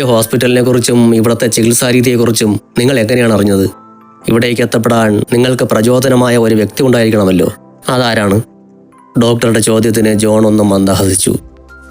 പുതിയ ഹോസ്പിറ്റലിനെ കുറിച്ചും ഇവിടുത്തെ ചികിത്സാരീതിയെക്കുറിച്ചും നിങ്ങൾ എങ്ങനെയാണ് അറിഞ്ഞത്? ഇവിടേക്ക് എത്തപ്പെടാൻ നിങ്ങൾക്ക് പ്രചോദനമായ ഒരു വ്യക്തി ഉണ്ടായിരിക്കണമല്ലോ. അതാരാണ്? ഡോക്ടറുടെ ചോദ്യത്തിന് ജോൺ ഒന്നും മന്ദഹസിച്ചു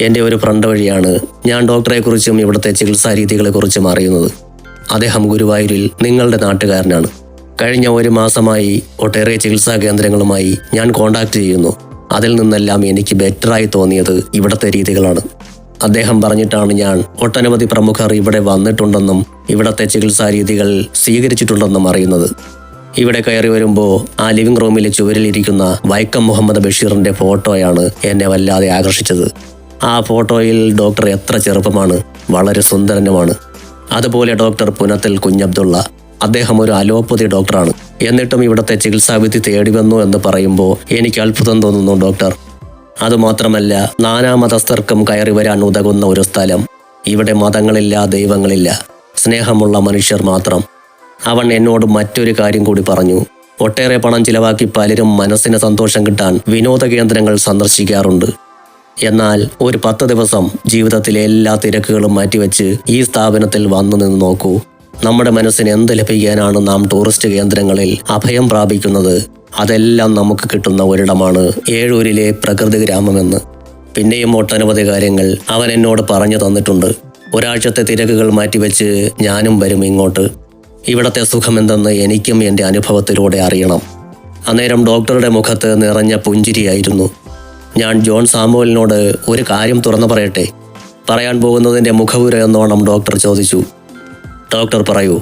എന്റെ ഒരു ഫ്രണ്ട് വഴിയാണ് ഞാൻ ഡോക്ടറെക്കുറിച്ചും ഇവിടുത്തെ ചികിത്സാ രീതികളെക്കുറിച്ചും അറിയുന്നത്. അദ്ദേഹം ഗുരുവായൂരിൽ നിങ്ങളുടെ നാട്ടുകാരനാണ്. കഴിഞ്ഞ ഒരു മാസമായി ഒട്ടേറെ ചികിത്സാ കേന്ദ്രങ്ങളുമായി ഞാൻ കോണ്ടാക്ട് ചെയ്യുന്നു. അതിൽ നിന്നെല്ലാം എനിക്ക് ബെറ്ററായി തോന്നിയത് ഇവിടുത്തെ രീതികളാണ്. അദ്ദേഹം പറഞ്ഞിട്ടാണ് ഞാൻ ഒട്ടനവധി പ്രമുഖർ ഇവിടെ വന്നിട്ടുണ്ടെന്നും ഇവിടത്തെ ചികിത്സാ രീതികൾ സ്വീകരിച്ചിട്ടുണ്ടെന്നും അറിയുന്നത്. ഇവിടെ കയറി വരുമ്പോൾ ആ ലിവിംഗ് റൂമിലെ ചുവരിലിരിക്കുന്ന വൈക്കം മുഹമ്മദ് ബഷീറിന്റെ ഫോട്ടോയാണ് എന്നെ വല്ലാതെ ആകർഷിച്ചത്. ആ ഫോട്ടോയിൽ ഡോക്ടർ എത്ര ചെറുപ്പമാണ് വളരെ സുന്ദരനുമാണ്. അതുപോലെ ഡോക്ടർ പുനത്തിൽ കുഞ്ഞബ്ദുള്ള അദ്ദേഹം ഒരു അലോപ്പതി ഡോക്ടറാണ്. എന്നിട്ടും ഇവിടുത്തെ ചികിത്സാവിധി തേടി വന്നു എന്ന് പറയുമ്പോൾ എനിക്ക് അത്ഭുതം തോന്നുന്നു ഡോക്ടർ. അതുമാത്രമല്ല നാനാമതസ്ഥർക്കും കയറി വരാൻ ഉതകുന്ന ഒരു സ്ഥലം. ഇവിടെ മതങ്ങളില്ല ദൈവങ്ങളില്ല. സ്നേഹമുള്ള മനുഷ്യർ മാത്രം. അവൻ എന്നോട് മറ്റൊരു കാര്യം കൂടി പറഞ്ഞു. ഒട്ടേറെ പണം ചിലവാക്കി പലരും മനസ്സിന് സന്തോഷം കിട്ടാൻ വിനോദ കേന്ദ്രങ്ങൾ സന്ദർശിക്കാറുണ്ട്. എന്നാൽ ഒരു പത്ത് ദിവസം ജീവിതത്തിലെ എല്ലാ തിരക്കുകളും മാറ്റിവെച്ച് ഈ സ്ഥാപനത്തിൽ വന്നു നിന്ന് നോക്കൂ. നമ്മുടെ മനസ്സിന് എന്ത് ലഭിക്കാനാണ് നാം ടൂറിസ്റ്റ് കേന്ദ്രങ്ങളിൽ അഭയം പ്രാപിക്കുന്നത്? അതെല്ലാം നമുക്ക് കിട്ടുന്ന ഒരിടമാണ് ഏഴൂരിലെ പ്രകൃതി ഗ്രാമമെന്ന്. പിന്നെയും ഒട്ടനവധി കാര്യങ്ങൾ അവൻ എന്നോട് പറഞ്ഞു തന്നിട്ടുണ്ട്. ഒരാഴ്ചത്തെ തിരക്കുകൾ മാറ്റിവെച്ച് ഞാനും വരും ഇങ്ങോട്ട്. ഇവിടത്തെ സുഖമെന്തെന്ന് എനിക്കും എന്റെ അനുഭവത്തിലൂടെ അറിയണം. അന്നേരം ഡോക്ടറുടെ മുഖത്ത് നിറഞ്ഞ പുഞ്ചിരിയായിരുന്നു. ഞാൻ ജോൺ സാമുവലിനോട് ഒരു കാര്യം തുറന്നു പറയട്ടെ? പറയാൻ പോകുന്നതിന്റെ മുഖപുര എന്നോണം ഡോക്ടർ ചോദിച്ചു. ഡോക്ടർ പറയൂ.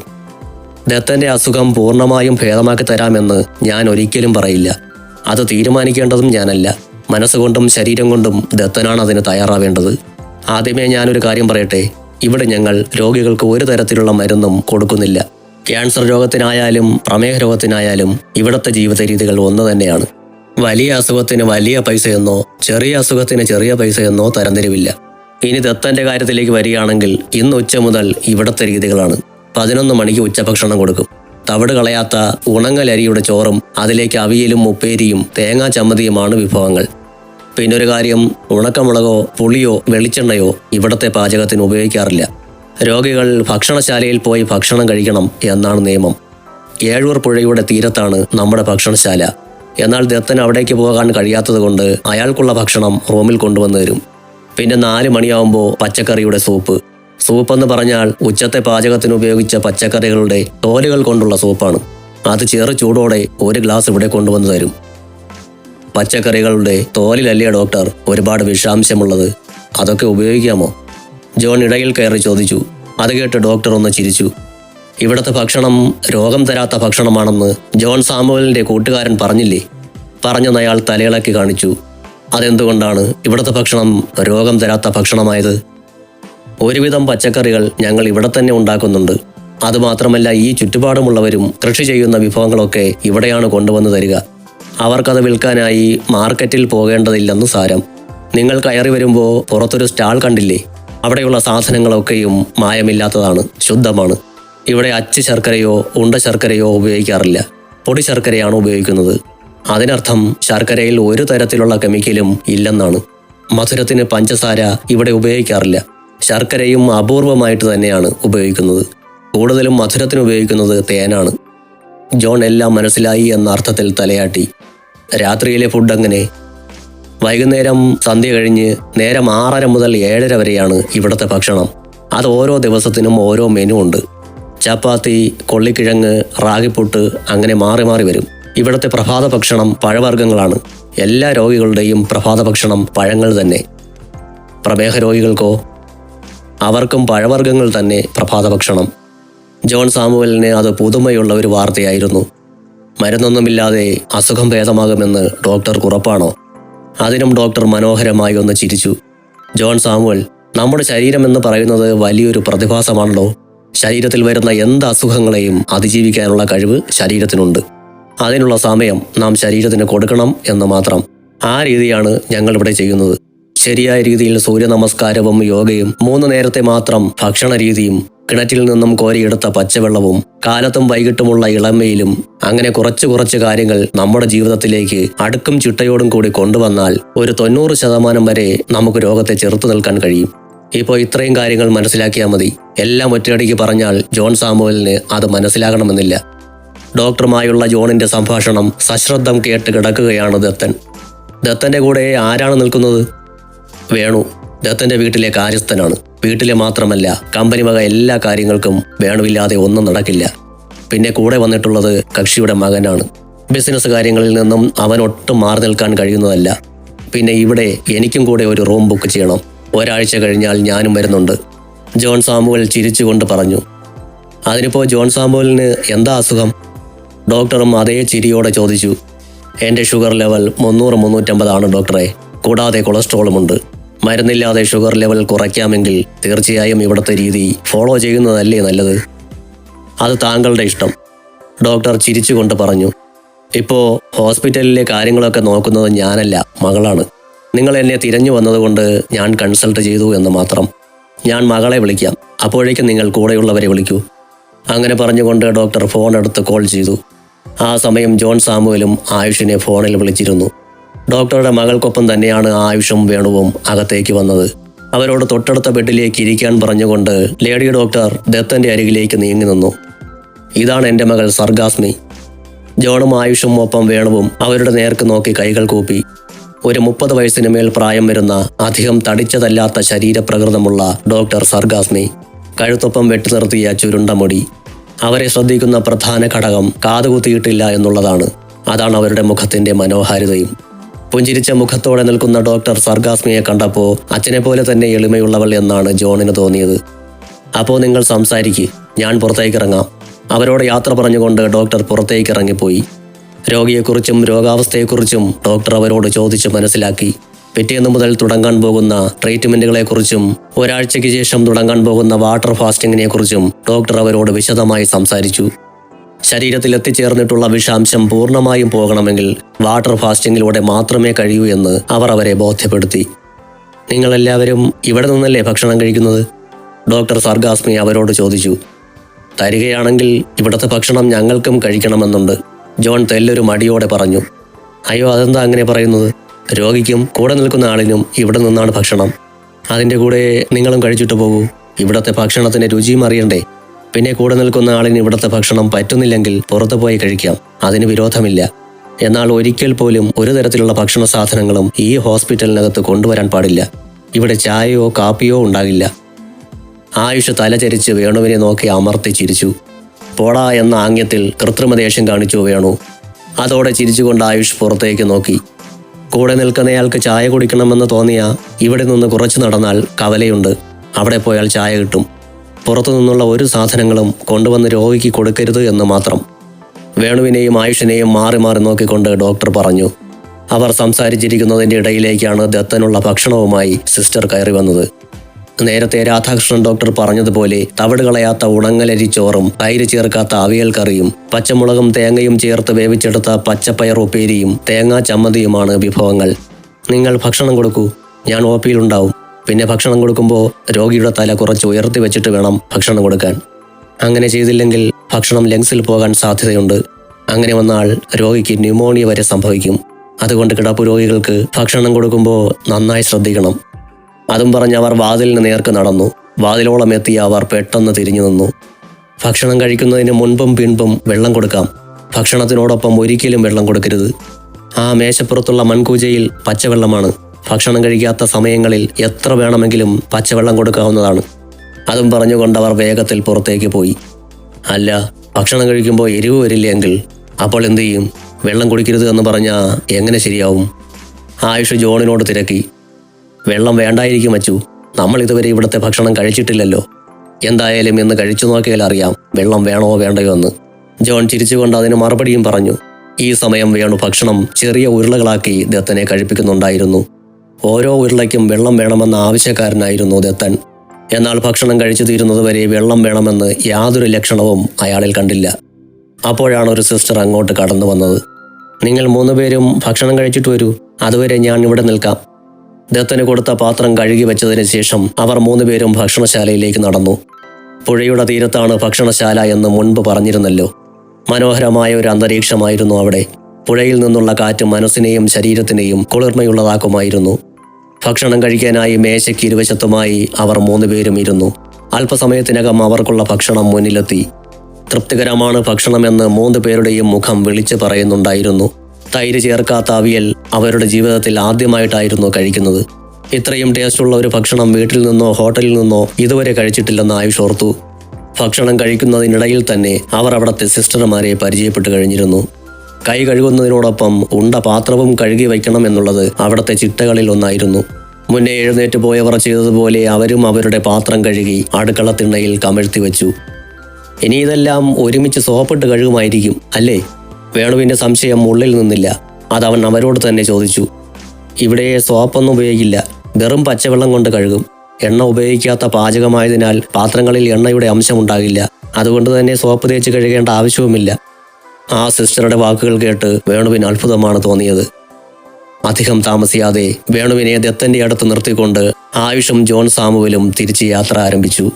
ദത്തന്റെ അസുഖം പൂർണമായും ഭേദമാക്കി തരാമെന്ന് ഞാൻ ഒരിക്കലും പറയില്ല. അത് തീരുമാനിക്കേണ്ടതും ഞാനല്ല. മനസ്സുകൊണ്ടും ശരീരം കൊണ്ടും ദത്തനാണ് അതിന് തയ്യാറാവേണ്ടത്. ആദ്യമേ ഞാനൊരു കാര്യം പറയട്ടെ. ഇവിടെ ഞങ്ങൾ രോഗികൾക്ക് ഒരു തരത്തിലുള്ള മരുന്നും കൊടുക്കുന്നില്ല. ക്യാൻസർ രോഗത്തിനായാലും പ്രമേഹ രോഗത്തിനായാലും ഇവിടുത്തെ ജീവിത രീതികൾ ഒന്ന് തന്നെയാണ്. വലിയ അസുഖത്തിന് വലിയ പൈസയെന്നോ ചെറിയ അസുഖത്തിന് ചെറിയ പൈസയെന്നോ തരംതിരിവില്ല. ഇനി ദത്തന്റെ കാര്യത്തിലേക്ക് വരികയാണെങ്കിൽ ഇന്ന് ഉച്ച മുതൽ ഇവിടുത്തെ രീതികളാണ്. പതിനൊന്ന് മണിക്ക് ഉച്ചഭക്ഷണം കൊടുക്കും. തവിട് കളയാത്ത ഉണങ്ങലരിയുടെ ചോറും അതിലേക്ക് അവിയലും ഉപ്പേരിയും തേങ്ങാ ചമ്മതിയുമാണ് വിഭവങ്ങൾ. പിന്നെ ഒരു കാര്യം ഉണക്കമുളകോ പുളിയോ വെളിച്ചെണ്ണയോ ഇവിടത്തെ പാചകത്തിന് ഉപയോഗിക്കാറില്ല. രോഗികൾ ഭക്ഷണശാലയിൽ പോയി ഭക്ഷണം കഴിക്കണം എന്നാണ് നിയമം. ഏഴൂർ പുഴയുടെ തീരത്താണ് നമ്മുടെ ഭക്ഷണശാല. എന്നാൽ ദത്തൻ അവിടേക്ക് പോകാൻ കഴിയാത്തതുകൊണ്ട് അയാൾക്കുള്ള ഭക്ഷണം റൂമിൽ കൊണ്ടുവന്നു തരും. പിന്നെ നാല് മണിയാവുമ്പോൾ പച്ചക്കറിയുടെ സൂപ്പ്. സൂപ്പെന്ന് പറഞ്ഞാൽ ഉച്ചത്തെ പാചകത്തിന് ഉപയോഗിച്ച പച്ചക്കറികളുടെ തോലുകൾ കൊണ്ടുള്ള സൂപ്പാണ്. അത് ചെറു ചൂടോടെ ഒരു ഗ്ലാസ് ഇവിടെ കൊണ്ടുവന്ന് തരും. പച്ചക്കറികളുടെ തോലിലല്ലേ ഡോക്ടർ? ഒരുപാട് വിഷാംശമുള്ളത്. അതൊക്കെ ഉപയോഗിക്കാമോ? ജോൺ ഇടയിൽ കയറി ചോദിച്ചു. അത് കേട്ട് ഡോക്ടർ ഒന്ന് ചിരിച്ചു. ഇവിടുത്തെ ഭക്ഷണം രോഗം തരാത്ത ഭക്ഷണമാണെന്ന് ജോൺ സാമുവലിന്റെ കൂട്ടുകാരൻ പറഞ്ഞില്ലേ? പറഞ്ഞെന്നയാൾ തലയിളക്കി കാണിച്ചു. അതെന്തുകൊണ്ടാണ് ഇവിടുത്തെ ഭക്ഷണം രോഗം തരാത്ത ഭക്ഷണമായത്? ഒരുവിധം പച്ചക്കറികൾ ഞങ്ങൾ ഇവിടെ തന്നെ ഉണ്ടാക്കുന്നുണ്ട്. അതുമാത്രമല്ല ഈ ചുറ്റുപാടുമുള്ളവരും കൃഷി ചെയ്യുന്ന വിഭവങ്ങളൊക്കെ ഇവിടെയാണ് കൊണ്ടുവന്നു തരിക. അവർക്കത് വിൽക്കാനായി മാർക്കറ്റിൽ പോകേണ്ടതില്ലെന്ന് സാരം. നിങ്ങൾ കയറി വരുമ്പോൾ പുറത്തൊരു സ്റ്റാൾ കണ്ടില്ലേ? അവിടെയുള്ള സാധനങ്ങളൊക്കെയും മായമില്ലാത്തതാണ് ശുദ്ധമാണ്. ഇവിടെ അച്ച് ശർക്കരയോ ഉണ്ട ശർക്കരയോ ഉപയോഗിക്കാറില്ല. പൊടി ശർക്കരയാണ് ഉപയോഗിക്കുന്നത്. അതിനർത്ഥം ശർക്കരയിൽ ഒരു തരത്തിലുള്ള കെമിക്കലും ഇല്ലെന്നാണ്. മധുരത്തിന് പഞ്ചസാര ഇവിടെ ഉപയോഗിക്കാറില്ല. ശർക്കരയും അപൂർവമായിട്ട് തന്നെയാണ് ഉപയോഗിക്കുന്നത്. കൂടുതലും മധുരത്തിന് ഉപയോഗിക്കുന്നത് തേനാണ്. ജോൺ എല്ലാം മനസ്സിലായി എന്ന അർത്ഥത്തിൽ തലയാട്ടി. രാത്രിയിലെ ഫുഡ് അങ്ങനെ. വൈകുന്നേരം സന്ധ്യ കഴിഞ്ഞ് നേരം ആറര മുതൽ ഏഴര വരെയാണ് ഇവിടുത്തെ ഭക്ഷണം. അത് ഓരോ ദിവസത്തിനും ഓരോ മെനു ഉണ്ട്. ചപ്പാത്തി കൊള്ളിക്കിഴങ്ങ് റാഗിപ്പുട്ട് അങ്ങനെ മാറി മാറി വരും. ഇവിടുത്തെ പ്രഭാത ഭക്ഷണം പഴവർഗങ്ങളാണ്. എല്ലാ രോഗികളുടെയും പ്രഭാത ഭക്ഷണം പഴങ്ങൾ തന്നെ. പ്രമേഹ രോഗികൾക്കോ അവർക്കും പഴവർഗങ്ങൾ തന്നെ പ്രഭാത ഭക്ഷണം ജോൺ സാമുവലിന് അത് പുതുമയുള്ള ഒരു വാർത്തയായിരുന്നു. മരുന്നൊന്നുമില്ലാതെ അസുഖം ഭേദമാകുമെന്ന് ഡോക്ടർ ഉറപ്പാണോ? അതിനും ഡോക്ടർ മനോഹരമായി ഒന്ന് ചിരിച്ചു. ജോൺ സാമുവൽ നമ്മുടെ ശരീരം എന്ന് പറയുന്നത് വലിയൊരു പ്രതിഭാസമാണല്ലോ. ശരീരത്തിൽ വരുന്ന എന്ത് അസുഖങ്ങളെയും അതിജീവിക്കാനുള്ള കഴിവ് ശരീരത്തിനുണ്ട്. അതിനുള്ള സമയം നാം ശരീരത്തിന് കൊടുക്കണം എന്ന് മാത്രം. ആ രീതിയാണ് ഞങ്ങൾ ഇവിടെ ചെയ്യുന്നത്. ശരിയായ രീതിയിൽ സൂര്യ നമസ്കാരവും യോഗയും മൂന്ന് നേരത്തെ മാത്രം ഭക്ഷണ രീതിയും കിണറ്റിൽ നിന്നും കോരിയെടുത്ത പച്ചവെള്ളവും കാലത്തും വൈകിട്ടുമുള്ള ഇളമയിലും അങ്ങനെ കുറച്ച് കുറച്ച് കാര്യങ്ങൾ നമ്മുടെ ജീവിതത്തിലേക്ക് അടുക്കും ചിട്ടയോടും കൂടി കൊണ്ടുവന്നാൽ ഒരു തൊണ്ണൂറ് ശതമാനം വരെ നമുക്ക് രോഗത്തെ ചെറുത്തു നിൽക്കാൻ കഴിയും. ഇപ്പോൾ ഇത്രയും കാര്യങ്ങൾ മനസ്സിലാക്കിയാൽ മതി. എല്ലാം ഒറ്റയടിക്ക് പറഞ്ഞാൽ ജോൺ സാമുവലിന് അത് മനസ്സിലാകണമെന്നില്ല. ഡോക്ടറുമായുള്ള ജോണിന്റെ സംഭാഷണം സശ്രദ്ധം കേട്ട് കിടക്കുകയാണ് ദത്തൻ. ദത്തന്റെ കൂടെ ആരാണ് നിൽക്കുന്നത്? വേണു. ദത്തന്റെ വീട്ടിലെ കാര്യസ്ഥനാണ്. വീട്ടിലെ മാത്രമല്ല കമ്പനി വക എല്ലാ കാര്യങ്ങൾക്കും വേണുവില്ലാതെ ഒന്നും നടക്കില്ല. പിന്നെ കൂടെ വന്നിട്ടുള്ളത് കക്ഷിയുടെ മകനാണ്. ബിസിനസ് കാര്യങ്ങളിൽ നിന്നും അവൻ ഒട്ടും മാറി നിൽക്കാൻ കഴിയുന്നതല്ല. പിന്നെ ഇവിടെ എനിക്കും കൂടെ ഒരു റൂം ബുക്ക് ചെയ്യണം. ഒരാഴ്ച കഴിഞ്ഞാൽ ഞാനും വരുന്നുണ്ട്. ജോൺ സാമ്പുവൽ ചിരിച്ചുകൊണ്ട് പറഞ്ഞു. അതിനിപ്പോൾ ജോൺ സാമുവലിന് എന്താ അസുഖം? ഡോക്ടറും അതേ ചിരിയോടെ ചോദിച്ചു. എന്റെ ഷുഗർ ലെവൽ മുന്നൂറ് മുന്നൂറ്റമ്പതാണ് ഡോക്ടറെ. കൂടാതെ കൊളസ്ട്രോളുമുണ്ട് മരുന്നില്ലാതെ ഷുഗർ ലെവൽ കുറയ്ക്കാമെങ്കിൽ തീർച്ചയായും ഇവിടുത്തെ രീതി ഫോളോ ചെയ്യുന്നതല്ലേ നല്ലത്? അത് താങ്കളുടെ ഇഷ്ടം. ഡോക്ടർ ചിരിച്ചുകൊണ്ട് പറഞ്ഞു. ഇപ്പോൾ ഹോസ്പിറ്റലിലെ കാര്യങ്ങളൊക്കെ നോക്കുന്നത് ഞാനല്ല മകളാണ്. നിങ്ങൾ എന്നെ തിരഞ്ഞു വന്നതുകൊണ്ട് ഞാൻ കൺസൾട്ട് ചെയ്തു എന്ന് മാത്രം. ഞാൻ മകളെ വിളിക്കാം. അപ്പോഴേക്കും നിങ്ങൾ കൂടെയുള്ളവരെ വിളിക്കൂ. അങ്ങനെ പറഞ്ഞുകൊണ്ട് ഡോക്ടർ ഫോൺ എടുത്ത് കോൾ ചെയ്തു. ആ സമയം ജോൺ സാമുവലും ആയുഷിനെ ഫോണിൽ വിളിച്ചിരുന്നു. ഡോക്ടറുടെ മകൾക്കൊപ്പം തന്നെയാണ് ആയുഷും വേണുവും അകത്തേക്ക് വന്നത്. അവരോട് തൊട്ടടുത്ത ബെഡിലേക്ക് ഇരിക്കാൻ പറഞ്ഞുകൊണ്ട് ലേഡി ഡോക്ടർ ദത്തന്റെ അരികിലേക്ക് നീങ്ങി നിന്നു. ഇതാണ് എന്റെ മകൾ സർഗാസ്മി. ജോണും ആയുഷും ഒപ്പം വേണുവും അവരുടെ നേർക്ക് നോക്കി കൈകൾ കൂപ്പി. ഒരു മുപ്പത് വയസ്സിന് മേൽ പ്രായം വരുന്ന അധികം തടിച്ചതല്ലാത്ത ശരീരപ്രകൃതമുള്ള ഡോക്ടർ സർഗാസ്മി കഴുത്തൊപ്പം വെട്ടി നിർത്തിയ ചുരുണ്ട മുടി. അവരെ ശ്രദ്ധിക്കുന്ന പ്രധാന ഘടകം കാതുകുത്തിയിട്ടില്ല എന്നുള്ളതാണ്. അതാണ് അവരുടെ മുഖത്തിന്റെ മനോഹാരിതയും. പുഞ്ചിരിച്ച മുഖത്തോടെ നിൽക്കുന്ന ഡോക്ടർ സർഗാസ്മിയെ കണ്ടപ്പോൾ അച്ഛനെ പോലെ തന്നെ എളിമയുള്ളവൾ എന്നാണ് ജോണിന് തോന്നിയത്. അപ്പോൾ നിങ്ങൾ സംസാരിക്ക് ഞാൻ പുറത്തേക്ക് ഇറങ്ങാം അവരോട് യാത്ര പറഞ്ഞുകൊണ്ട് ഡോക്ടർ പുറത്തേക്ക് ഇറങ്ങിപ്പോയി രോഗിയെക്കുറിച്ചും രോഗാവസ്ഥയെക്കുറിച്ചും ഡോക്ടർ അവരോട് ചോദിച്ച് മനസ്സിലാക്കി. പിറ്റേന്ന് മുതൽ തുടങ്ങാൻ പോകുന്ന ട്രീറ്റ്മെന്റുകളെക്കുറിച്ചും ഒരാഴ്ചയ്ക്ക് ശേഷം തുടങ്ങാൻ പോകുന്ന വാട്ടർ ഫാസ്റ്റിങ്ങിനെക്കുറിച്ചും ഡോക്ടർ അവരോട് വിശദമായി സംസാരിച്ചു. ശരീരത്തിൽ എത്തിച്ചേർന്നിട്ടുള്ള വിഷാംശം പൂർണമായും പോകണമെങ്കിൽ വാട്ടർ ഫാസ്റ്റിങ്ങിലൂടെ മാത്രമേ കഴിയൂ എന്ന് അവർ അവരെ ബോധ്യപ്പെടുത്തി. നിങ്ങളെല്ലാവരും ഇവിടെ നിന്നല്ലേ ഭക്ഷണം കഴിക്കുന്നത്? ഡോക്ടർ സർഗാസ്മി അവരോട് ചോദിച്ചു. തരികയാണെങ്കിൽ ഇവിടുത്തെ ഭക്ഷണം ഞങ്ങൾക്കും കഴിക്കണമെന്നുണ്ട്. ജോൺ തെല്ലൊരു മടിയോടെ പറഞ്ഞു. അയ്യോ അതെന്താ അങ്ങനെ പറയുന്നത്? രോഗിക്കും കൂടെ നിൽക്കുന്ന ആളിനും ഇവിടെ നിന്നാണ് ഭക്ഷണം. അതിന്റെ കൂടെ നിങ്ങളും കഴിച്ചിട്ട് പോകൂ. ഇവിടുത്തെ ഭക്ഷണത്തിന്റെ രുചിയും അറിയണ്ടേ? പിന്നെ കൂടെ നിൽക്കുന്ന ആളിന് ഇവിടുത്തെ ഭക്ഷണം പറ്റുന്നില്ലെങ്കിൽ പുറത്തു പോയി കഴിക്കാം. അതിന് വിരോധമില്ല. എന്നാൽ ഒരിക്കൽ പോലും ഒരു തരത്തിലുള്ള ഭക്ഷണ സാധനങ്ങളും ഈ ഹോസ്പിറ്റലിനകത്ത് കൊണ്ടുവരാൻ പാടില്ല. ഇവിടെ ചായയോ കാപ്പിയോ ഉണ്ടാകില്ല. ആയുഷ് തലചരിച്ച് വേണുവിനെ നോക്കി അമർത്തി ചിരിച്ചു. പോടാ എന്ന ആംഗ്യത്തിൽ കൃത്രിമദേഷ്യം കാണിച്ചു വേണു. അതോടെ ചിരിച്ചുകൊണ്ട് ആയുഷ് പുറത്തേക്ക് നോക്കി. കൂടെ നിൽക്കുന്നയാൾക്ക് ചായ കുടിക്കണമെന്ന് തോന്നിയ ഇവിടെ നിന്ന് കുറച്ച് നടന്നാൽ കവലയുണ്ട്. അവിടെ പോയാൽ ചായ കിട്ടും. പുറത്തു നിന്നുള്ള ഒരു സാധനങ്ങളും കൊണ്ടുവന്ന് രോഗിക്ക് കൊടുക്കരുത് എന്ന് മാത്രം. വേണുവിനെയും ആയുഷിനെയും മാറി മാറി നോക്കിക്കൊണ്ട് ഡോക്ടർ പറഞ്ഞു. അവർ സംസാരിച്ചിരിക്കുന്നതിന്റെ ഇടയിലേക്കാണ് ദത്തനുള്ള ഭക്ഷണവുമായി സിസ്റ്റർ കയറി വന്നത്. നേരത്തെ രാധാകൃഷ്ണൻ ഡോക്ടർ പറഞ്ഞതുപോലെ തവിട് കളയാത്ത ഉണങ്ങലരി ചോറും തൈര് ചേർക്കാത്ത അവിയൽ കറിയും പച്ചമുളകും തേങ്ങയും ചേർത്ത് വേവിച്ചെടുത്ത പച്ചപ്പയർ ഉപ്പേരിയും തേങ്ങാ ചമ്മന്തിയുമാണ് വിഭവങ്ങൾ. നിങ്ങൾ ഭക്ഷണം കൊടുക്കൂ. ഞാൻ ഒ പിയിലുണ്ടാവും പിന്നെ ഭക്ഷണം കൊടുക്കുമ്പോൾ രോഗിയുടെ തല കുറച്ച് ഉയർത്തി വെച്ചിട്ട് വേണം ഭക്ഷണം കൊടുക്കാൻ. അങ്ങനെ ചെയ്തില്ലെങ്കിൽ ഭക്ഷണം ലങ്സിൽ പോകാൻ സാധ്യതയുണ്ട്. അങ്ങനെ വന്നാൽ രോഗിക്ക് ന്യൂമോണിയ വരെ സംഭവിക്കും. അതുകൊണ്ട് കിടപ്പ് രോഗികൾക്ക് ഭക്ഷണം കൊടുക്കുമ്പോൾ നന്നായി ശ്രദ്ധിക്കണം. അതും പറഞ്ഞ് അവർ വാതിലിന് നേർക്ക് നടന്നു. വാതിലോളം എത്തിയ അവർ പെട്ടെന്ന് തിരിഞ്ഞു നിന്നു. ഭക്ഷണം കഴിക്കുന്നതിന് മുൻപും പിൻപും വെള്ളം കൊടുക്കാം. ഭക്ഷണത്തിനോടൊപ്പം ഒരിക്കലും വെള്ളം കൊടുക്കരുത്. ആ മേശപ്പുറത്തുള്ള മൺകൂജയിൽ പച്ചവെള്ളമാണ്. ഭക്ഷണം കഴിക്കാത്ത സമയങ്ങളിൽ എത്ര വേണമെങ്കിലും പച്ചവെള്ളം കൊടുക്കാവുന്നതാണ്. അതും പറഞ്ഞുകൊണ്ട് അവർ വേഗത്തിൽ പുറത്തേക്ക് പോയി. അല്ല ഭക്ഷണം കഴിക്കുമ്പോൾ എരിവ് വരില്ലെങ്കിൽ അപ്പോൾ എന്തു ചെയ്യും? വെള്ളം കുടിക്കരുത് എന്ന് പറഞ്ഞാൽ എങ്ങനെ ശരിയാവും? ആയുഷ് ജോണിനോട് തിരക്കി. വെള്ളം വേണ്ടായിരിക്കും അച്ചു. നമ്മൾ ഇതുവരെ ഇവിടുത്തെ ഭക്ഷണം കഴിച്ചിട്ടില്ലല്ലോ. എന്തായാലും ഇന്ന് കഴിച്ചു നോക്കിയാൽ അറിയാം വെള്ളം വേണോ വേണ്ടയോ എന്ന്. ജോൺ ചിരിച്ചുകൊണ്ട് അതിന് മറുപടിയും പറഞ്ഞു. ഈ സമയം വേണു ഭക്ഷണം ചെറിയ ഉരുളകളാക്കി ദത്തനെ കഴിപ്പിക്കുന്നുണ്ടായിരുന്നു. ഓരോ ഉരുളയ്ക്കും വെള്ളം വേണമെന്ന ആവശ്യക്കാരനായിരുന്നു ദത്തൻ. എന്നാൽ ഭക്ഷണം കഴിച്ചു തീരുന്നതുവരെ വെള്ളം വേണമെന്ന് യാതൊരു ലക്ഷണവും അയാളിൽ കണ്ടില്ല. അപ്പോഴാണ് ഒരു സിസ്റ്റർ അങ്ങോട്ട് കടന്നു വന്നത്. നിങ്ങൾ മൂന്നുപേരും ഭക്ഷണം കഴിച്ചിട്ട് വരൂ. അതുവരെ ഞാൻ ഇവിടെ നിൽക്കാം. ദത്തന് കൊടുത്ത പാത്രം കഴുകി വെച്ചതിന് ശേഷം അവർ മൂന്നുപേരും ഭക്ഷണശാലയിലേക്ക് നടന്നു. പുഴയുടെ തീരത്താണ് ഭക്ഷണശാല എന്ന് മുൻപ് പറഞ്ഞിരുന്നല്ലോ. മനോഹരമായ ഒരു അന്തരീക്ഷമായിരുന്നു അവിടെ. പുഴയിൽ നിന്നുള്ള കാറ്റ് മനസ്സിനെയും ശരീരത്തിനെയും കുളിർമയുള്ളതാക്കുമായിരുന്നു. ഭക്ഷണം കഴിക്കാനായി മേശയ്ക്ക് ഇരുവശത്തുമായി അവർ മൂന്നുപേരും ഇരുന്നു. അല്പസമയത്തിനകം അവർക്കുള്ള ഭക്ഷണം മുന്നിലെത്തി. തൃപ്തികരമാണ് ഭക്ഷണമെന്ന് മൂന്ന് പേരുടെയും മുഖം വിളിച്ചു പറയുന്നുണ്ടായിരുന്നു. തൈര് ചേർക്കാത്ത അവിയൽ അവരുടെ ജീവിതത്തിൽ ആദ്യമായിട്ടായിരുന്നു കഴിക്കുന്നത്. ഇത്രയും ടേസ്റ്റുള്ള ഒരു ഭക്ഷണം വീട്ടിൽ നിന്നോ ഹോട്ടലിൽ നിന്നോ ഇതുവരെ കഴിച്ചിട്ടില്ലെന്ന് ആയുഷ് ഓർത്തു. ഭക്ഷണം കഴിക്കുന്നതിനിടയിൽ തന്നെ അവർ അവിടുത്തെ സിസ്റ്റർമാരെ പരിചയപ്പെട്ടു കഴിഞ്ഞിരുന്നു. കൈ കഴുകുന്നതിനോടൊപ്പം ഉണ്ട പാത്രവും കഴുകി വയ്ക്കണം എന്നുള്ളത് അവിടുത്തെ ചിട്ടകളിൽ ഒന്നായിരുന്നു. മുന്നേ എഴുന്നേറ്റ് പോയവർ ചെയ്തതുപോലെ അവരും അവരുടെ പാത്രം കഴുകി അടുക്കള തിണ്ണയിൽ കമഴ്ത്തി വെച്ചു. ഇനി ഇതെല്ലാം ഒരുമിച്ച് സോപ്പിട്ട് കഴുകുമായിരിക്കും അല്ലേ? വേണുവിന്റെ സംശയം ഉള്ളിൽ നിന്നില്ല. അതവൻ അവരോട് തന്നെ ചോദിച്ചു. ഇവിടെ സോപ്പൊന്നും ഉപയോഗിക്കില്ല. വെറും പച്ചവെള്ളം കൊണ്ട് കഴുകും. എണ്ണ ഉപയോഗിക്കാത്ത പാചകമായതിനാൽ പാത്രങ്ങളിൽ എണ്ണയുടെ അംശമുണ്ടാകില്ല അതുകൊണ്ട് തന്നെ സോപ്പ് തേച്ച് കഴുകേണ്ട ആവശ്യവുമില്ല. ആ സിസ്റ്ററുടെ വാക്കുകൾ കേട്ട് വേണുവിന് അത്ഭുതമാണ് തോന്നിയത്. അധികം താമസിയാതെ വേണുവിനെ ദത്തന്റെ അടുത്ത് നിർത്തിക്കൊണ്ട് ആയുഷും ജോൺ സാമുവലും തിരിച്ച് യാത്ര ആരംഭിച്ചു.